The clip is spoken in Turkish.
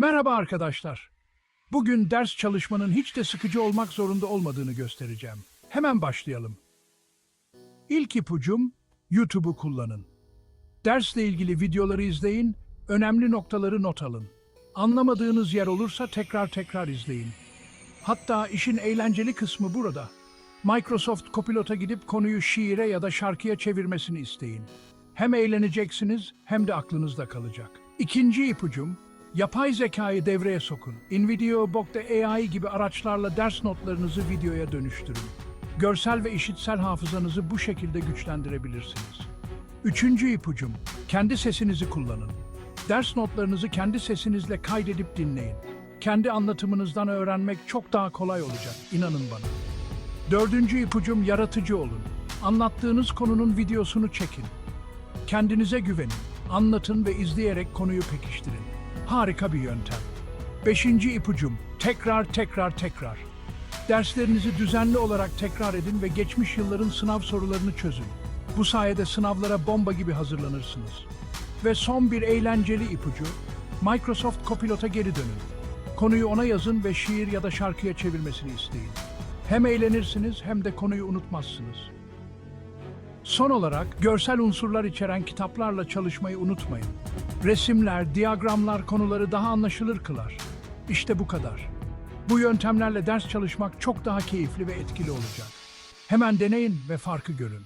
Merhaba arkadaşlar. Bugün ders çalışmanın hiç de sıkıcı olmak zorunda olmadığını göstereceğim. Hemen başlayalım. İlk ipucum YouTube'u kullanın. Dersle ilgili videoları izleyin, önemli noktaları not alın. Anlamadığınız yer olursa tekrar tekrar izleyin. Hatta işin eğlenceli kısmı burada. Microsoft Copilot'a gidip konuyu şiire ya da şarkıya çevirmesini isteyin. Hem eğleneceksiniz hem de aklınızda kalacak. İkinci ipucum, yapay zekayı devreye sokun. InVideo.ai gibi araçlarla ders notlarınızı videoya dönüştürün. Görsel ve işitsel hafızanızı bu şekilde güçlendirebilirsiniz. Üçüncü ipucum, kendi sesinizi kullanın. Ders notlarınızı kendi sesinizle kaydedip dinleyin. Kendi anlatımınızdan öğrenmek çok daha kolay olacak, inanın bana. Dördüncü ipucum yaratıcı olun. Anlattığınız konunun videosunu çekin. Kendinize güvenin. Anlatın ve izleyerek konuyu pekiştirin. Harika bir yöntem. Beşinci ipucum tekrar tekrar tekrar. Derslerinizi düzenli olarak tekrar edin ve geçmiş yılların sınav sorularını çözün. Bu sayede sınavlara bomba gibi hazırlanırsınız. Ve son bir eğlenceli ipucu, Microsoft Copilot'a geri dönün. Konuyu ona yazın ve şiir ya da şarkıya çevirmesini isteyin. Hem eğlenirsiniz hem de konuyu unutmazsınız. Son olarak görsel unsurlar içeren kitaplarla çalışmayı unutmayın. Resimler, diyagramlar konuları daha anlaşılır kılar. İşte bu kadar. Bu yöntemlerle ders çalışmak çok daha keyifli ve etkili olacak. Hemen deneyin ve farkı görün.